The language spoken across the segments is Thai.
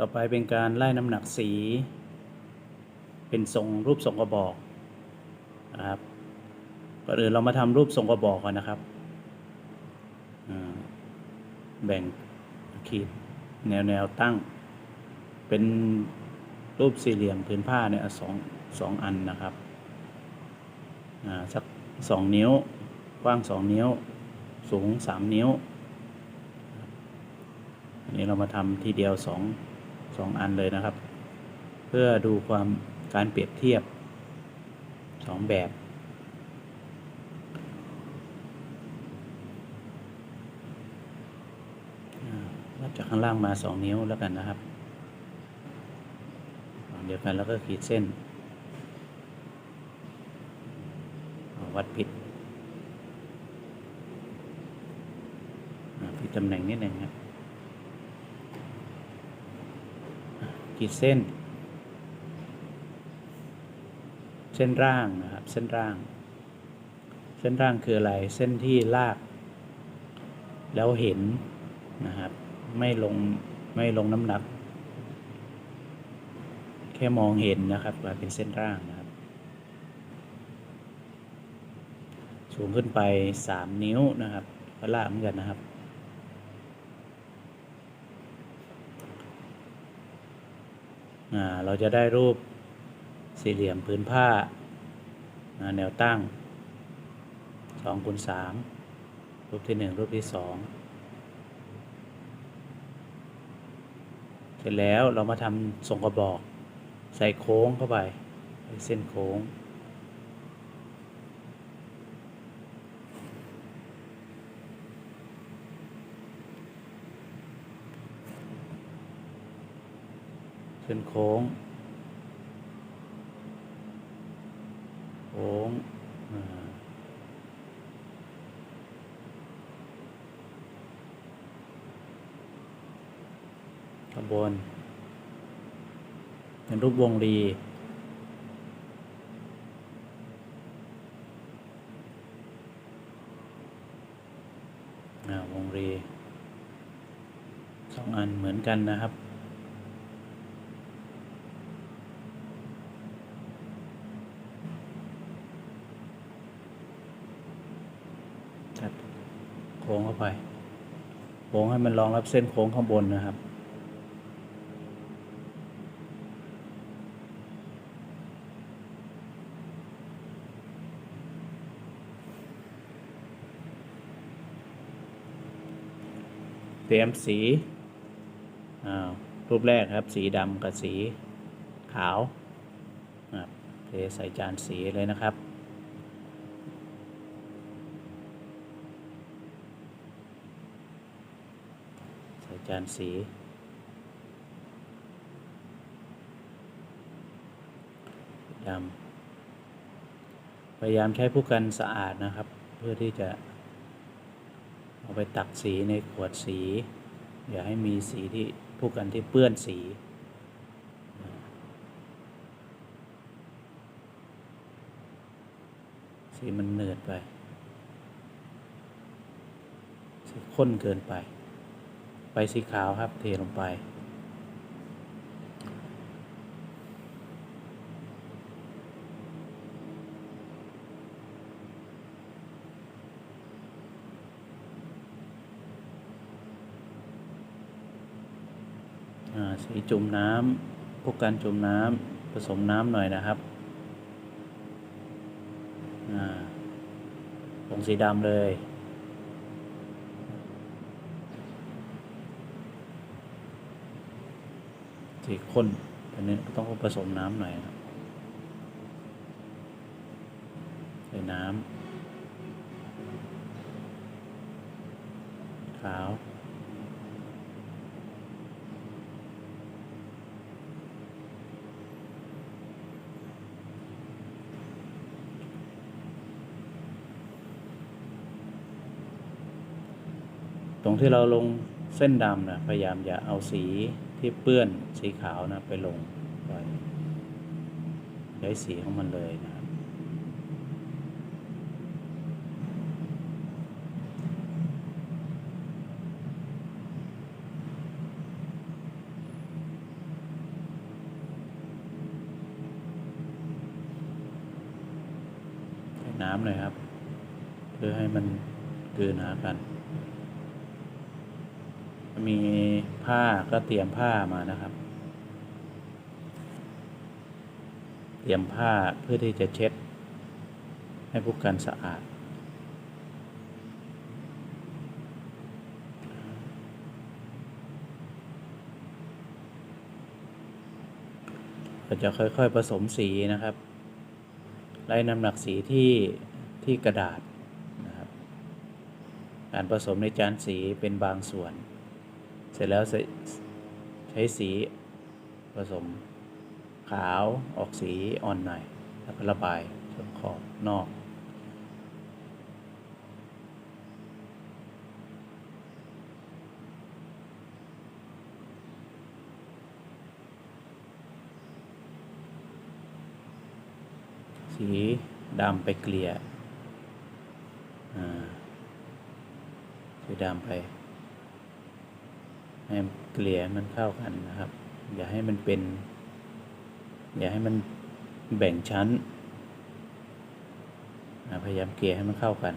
ต่อไปเป็นการไล่น้ำหนักสี เป็นทรงรูปทรงกระบอกนะครับก่อนอื่นเรามาทำรูปทรงกระบอกก่อนนะครับแบ่งขีดแนวแนวตั้ง เป็นรูปสี่เหลี่ยมผืนผ้าเนี่ยสองสองอันนะครับอ่าสักสองนิ้ว กว้างสองนิ้ว สูงสามนิ้ว อันนี้เรามาทำทีเดียวสอง สองอันเลยนะครับ เพื่อดูความการเปรียบเทียบสองแบบวัดจากข้างล่างมาสองนิ้วแล้วกันนะครับฝั่งเดียวกันแล้วก็ขีดเส้น วัดผิดอ่าผิดตำแหน่งนิดหนึ่งครับ ขีดเส้น เส้นร่างนะครับ เส้นร่าง เส้นร่างคืออะไร เส้นที่ลาก แล้วเห็นนะครับ ไม่ลงไม่ลงน้ำหนัก แค่มองเห็นนะครับกลายเป็นเส้นร่างนะครับ สูงขึ้นไปสามนิ้วนะครับก็ลากเหมือนกันนะครับ อ่า เราจะได้รูปสี่เหลี่ยมพื้นผ้า แนวตั้งสองคูณสามรูปที่หนึ่งรูปที่สองเสร็จแล้วเรามาทำทรงกระบอก ใส่โค้งเข้าไป เส้นโค้ง เส้นโค้ง โค้งอ่าขบวนเป็นรูปวงรีอ่าวงรีสองอันเหมือนกันนะครับ จัดโค้งเข้าไป โค้งให้มันรองรับเส้นโค้งข้างบนนะครับ เตรียมสีอ้าวรูปแรกครับ สีดำกับสีขาวนะครับเทใส่จานสีเลยนะครับ จานสี ดำ พยายามใช้ผู้กันสะอาดนะครับ เพื่อที่จะเอาไปตักสีในขวดสี อย่าให้มีสีที่ผู้กันที่เปื้อนสีสีมันเนืดไปสีข้นเกินไป ไปสีขาวครับ เทลงไปอ่าสีจุ่มน้ำพวกการจุ่มน้ำผสมน้ำหน่อยนะครับอ่าลงสีดำเลย สีข้นอันนี้ก็ต้องผสมน้ำหน่อยครับใส่น้ำขาวตรงที่เราลงเส้นดำนะพยายามอย่าเอาสี ที่เปื้อนสีขาวนะไปลงไปย้ใยสีของมันเลยนะครัน้ำเลยครับ เพื่อให้มันเกินหากัน ก็เตรียมผ้ามานะครับ เตรียมผ้าเพื่อที่จะเช็ด ให้พวกกันสะอาดเราจะค่อยๆผสมสีนะครับ ไล่น้ำหนักสีที่ที่กระดาษนะครับ การผสมในจานสีเป็นบางส่วน สร็จแล้วใช้ใช้สีผสม ขาวออกสีอ่อนหน่อย แล้วก็ระบายช่วงขอบนอก สีดำไปเกลี่ยอ่าสีดำไป ให้เกลี่ยมันเข้ากันนะครับ อย่าให้มันเป็น อย่าให้มันแบ่งชั้น พยายามเกลี่ยให้มันเข้ากัน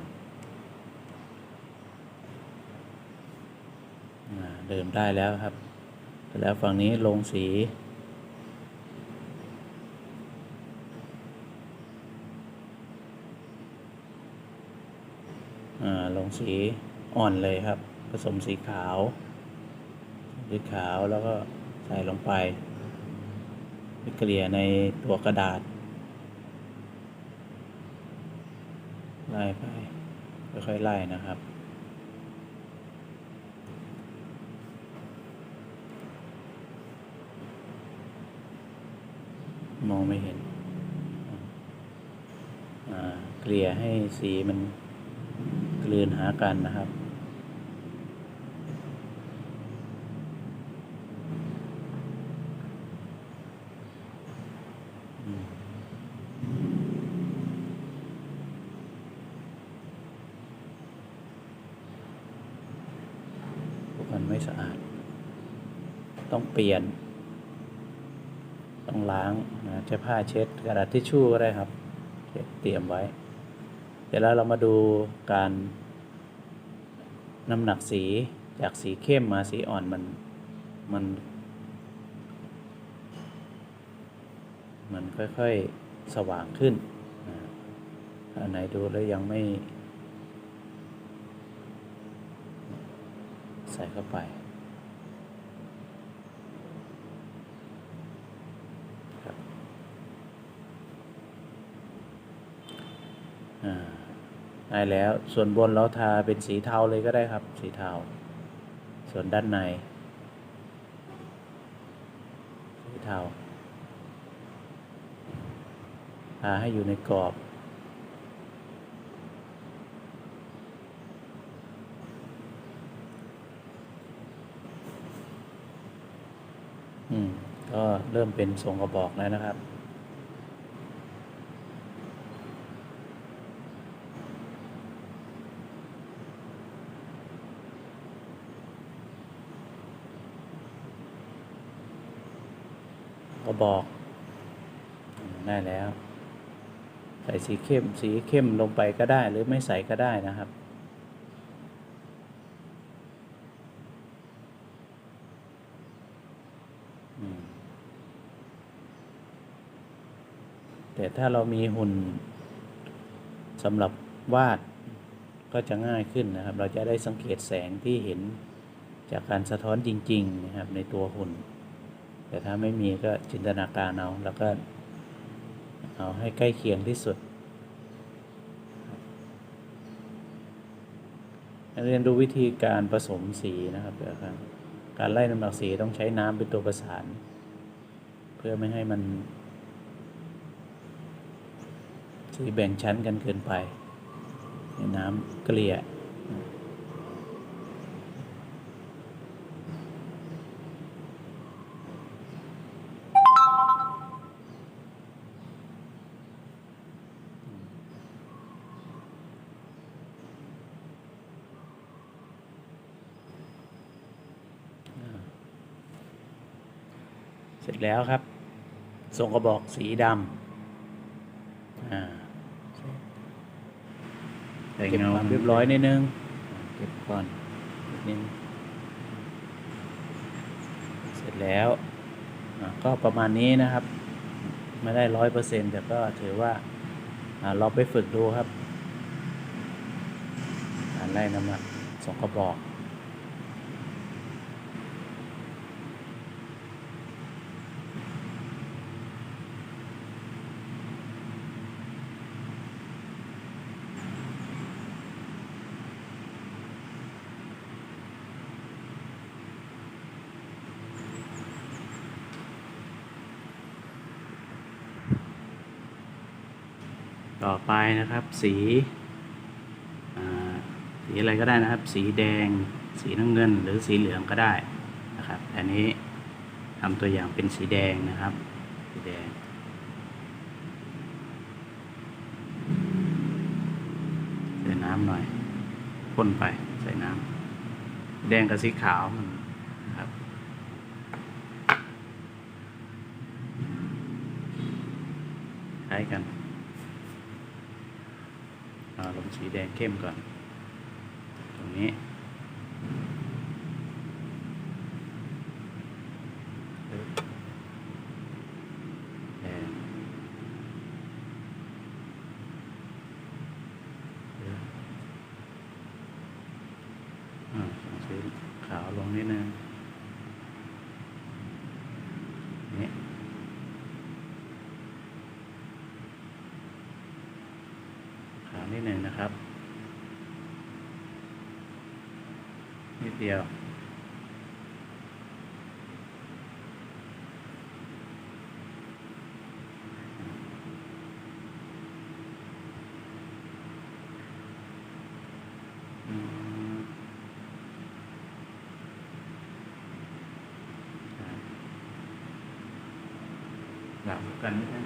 เดิมได้แล้วครับ แล้วฝั่งนี้ลงสีอ่าลงสีอ่อนเลยครับ ผสมสีขาว สีขาวแล้วก็ใส่ลงไปไปเกลี่ยในตัวกระดาษไล่ไปค่อยๆไล่นะครับ มองไม่เห็นเกลี่ยให้สีมันกลืนหากันนะครับ อืมพวกมันไม่สะอาด ต้อง เปลี่ยน ต้องล้างนะใช้ผ้าเช็ดกระดาษทิชชู่ก็ได้ครับเตรียมไว้ เดี๋ยวแล้วเรามาดูการน้ำหนักสีจากสีเข้มมาสีอ่อนมันมันมันค่อยๆสว่างขึ้นอันไหนดูแล้วยังไม่ ใส่เข้าไป ครับ อ่า ได้แล้ว ส่วนบนเราทาเป็นสีเทาเลยก็ได้ครับ สีเทา ส่วนด้านใน สีเทา ทาให้อยู่ในกรอบอืมก็เริ่มเป็นทรงกระบอกแล้วนะครับ บอกได้แล้ว ใส่สีเข้มสีเข้มลงไปก็ได้หรือไม่ใส่ก็ได้นะครับ แต่ถ้าเรามีหุ่นสำหรับวาดก็จะง่ายขึ้นนะครับ เราจะได้สังเกตแสงที่เห็นจากการสะท้อนจริง ๆ นะครับ ในตัวหุ่น แต่ถ้าไม่มีก็จินตนาการเอาแล้วก็เอาให้ใกล้เคียงที่สุด เรียนรู้วิธีการผสมสีนะครับเดี๋ยวครับการไล่น้ำหนักสีต้องใช้น้ำเป็นตัวประสาน เพื่อไม่ให้มันสีแบ่งชั้นกันเกินไปให้น้ำเกลี่ย เสร็จ แล้วครับส่งกระบอกสีดำอ่าเก็บความเรียบร้อยนิดนึง เก็บก่อนนิดนึงเสร็จแล้วก็ประมาณนี้นะครับ ไม่ได้ร้อยเปอร์เซ็นต์แต่ก็ถือว่าอ่าเราไปฝึกดูครับ การไล่น้ำหนักสองกระบอก ต่อไปนะครับ สีสีอะไรก็ได้นะครับ สีแดง สีน้ำเงิน หรือสีเหลืองก็ได้นะครับอันนี้ทำตัวอย่างเป็นสีแดงนะครับ สีแดงใส่น้ำหน่อยพ่นไปใส่น้ำแดงกับสีขาวมันะครับคล้กัน ลงสีแดงเข้มก่อน ตรงนี้ปึ๊บแดงปึ๊บอ่าลงสีขาวลงนิดนึงนี่ ขาวนิ ดหนึ่งนะครับนิดเดียวอื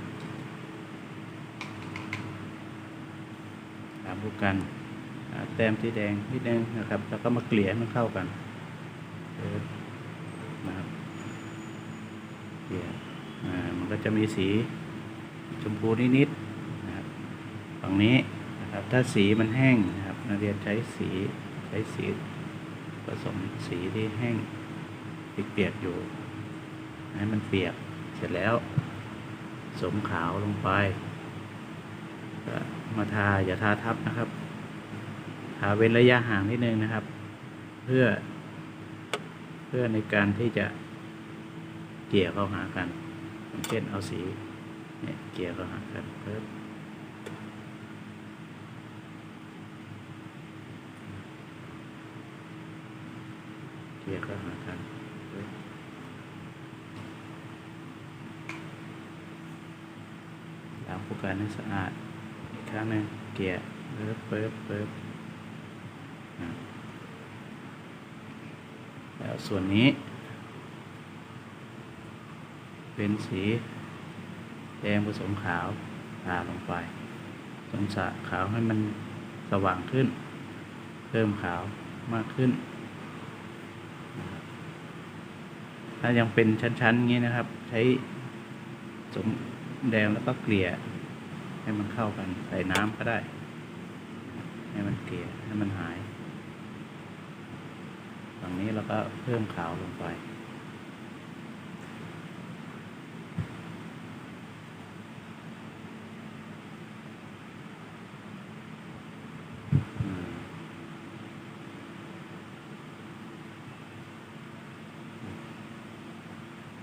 ม ครับหลับกันนิดนึงตามผู้กันแต้มที่แดงนิดนึงนะครับ แล้วก็มาเกลี่ยให้มันเข้ากันนะครับเกลี่ยมันก็จะมีสีชมพูนิดๆนะครับฝั่งนี้นะครับถ้าสีมันแห้งนะครับนักเรียนใช้สีใช้สีผสมสีที่แห้งเปียกๆอยู่ให้มันเปียกเสร็จแล้วสมขาวลงไป ก็มาทาอย่าทาทับนะครับทาเว้นระยะห่างนิดนึงนะครับ เพื่อ เพื่อในการที่จะเกี่ยเข้าหากันเช่นเอาสีเนี่ยเกี่ยเข้าหากันเพิ่มเกี่ยเข้าหากันล้างผู้การให้สะอาด ครั้งหนึ่งเกียร์เปิบเปิบเปิบแล้วส่วนนี้ เป็นสีแดงผสมขาวทาลงไปสมสะขาวให้มันสว่างขึ้น เพิ่มขาวมากขึ้น ถ้ายังเป็นชั้นๆอย่างนี้นะครับ ใช้สมแดงแล้วก็เกลี่ย ให้มันเข้ากัน ใส่น้ำก็ได้ ให้มันเกลี่ยให้มันหาย ฝั่งนี้เราก็เพิ่มขาวลงไป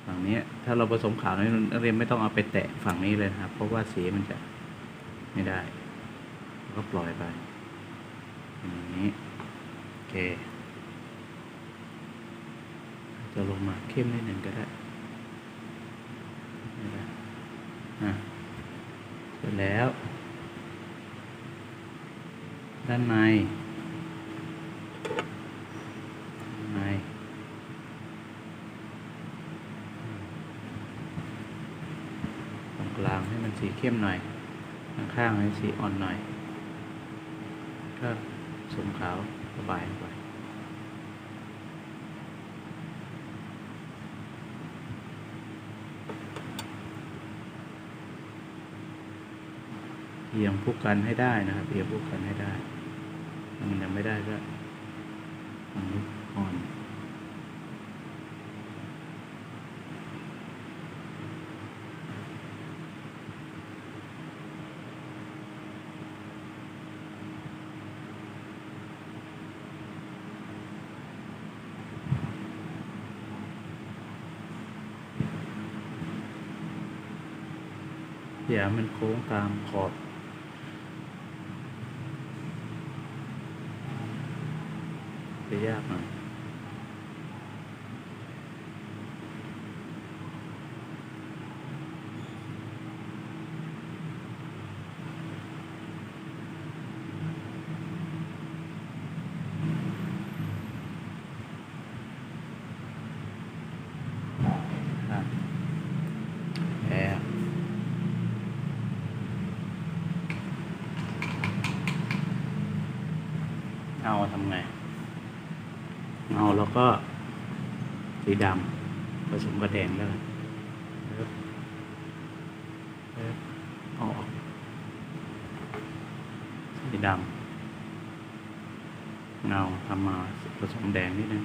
ฝั่งนี้ถ้าเราผสมขาวนี่นักเรียนไม่ต้องเอาไปแตะฝั่งนี้เลยนะครับ เพราะว่าสีมันจะ ไม่ได้ ก็ปล่อยไปอย่างนี้ โอเค จะลงมาเข้มนิดหนึ่งก็ได้ไม่ได้อะเสร็จแล้ว ด้านในด้านในตรงกลางให้มันสีเข้มหน่อย ข้างให้สีอ่อนหน่อย ก็สมขาวระบายไปเอียงผู้กันให้ได้นะครับเอียงผู้กันให้ได้ มันยังไม่ได้ก็ฝั่งนี้อ่อน อย่ามันโค้งตามขอบ จะยากหน่อยครับแอบ เอาทำไงเอาแล้วก็สีดำผสมกับแดงแล้วกันเอาออกสีดำเงาทำมาผสมแดงนิดนึง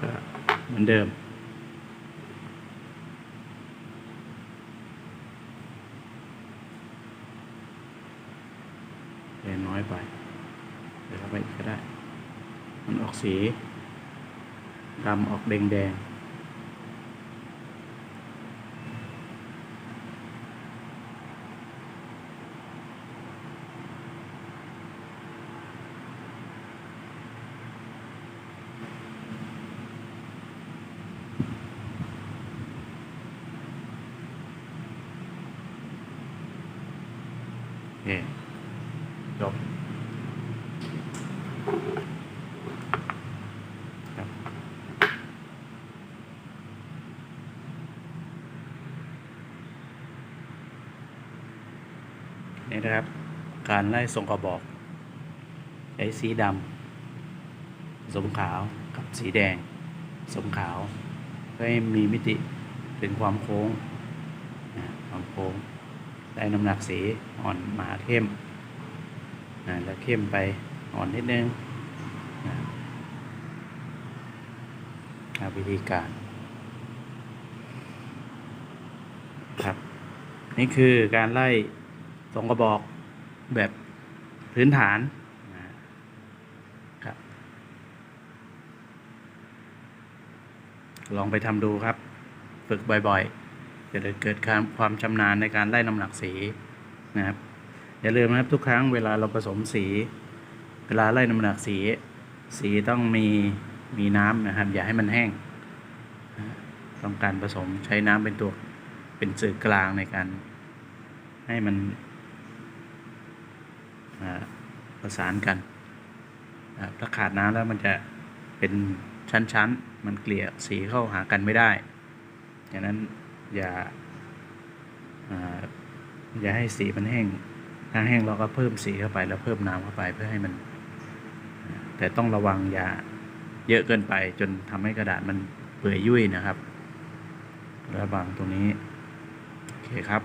ก็เหมือนเดิม งน้อยไปเดี๋ยวเราไปอีกก็ได้ มันออกสีดำออกแดงแดงโอเคจบครับ นี่นะครับ การไล่ส่งกระบอกใช้สีดำสมขาวกับสีแดง สมขาวเพื่อให้มีมิติเป็นความโค้งความโค้งได้น้ำหนักสีอ่อนมาเข้มแล้วเข้มไปอ่อนนิดนึงวิธีการครับ นี่คือการไล่ องกระบอกแบบพื้นฐานนะครับ ลองไปทำดูครับ ฝึกบ่อยๆ จะได้เกิดความความชำนาญในการไล่น้ำหนักสีนะครับ อย่าลืมนะครับทุกครั้งเวลาเราผสมสี เวลาไล่น้ำหนักสี สีต้องมีมีน้ำนะครับ อย่าให้มันแห้งต้องการผสมใช้น้ำเป็นตัวเป็นสื่อกลางในการให้มัน ประสานกัน ถ้าขาดน้ำแล้วมันจะเป็นชั้นๆ มันเกลี่ยสีเข้าหากันไม่ได้ดังนั้นอย่าอ่าอย่าให้สีมันแห้ง ถ้าแห้งเราก็เพิ่มสีเข้าไปแล้วเพิ่มน้ำเข้าไปเพื่อให้มัน แต่ต้องระวังอย่าเยอะเกินไปจนทำให้กระดาษมันเปื่อยยุ่ยนะครับ ระวังตรงนี้ โอเคครับ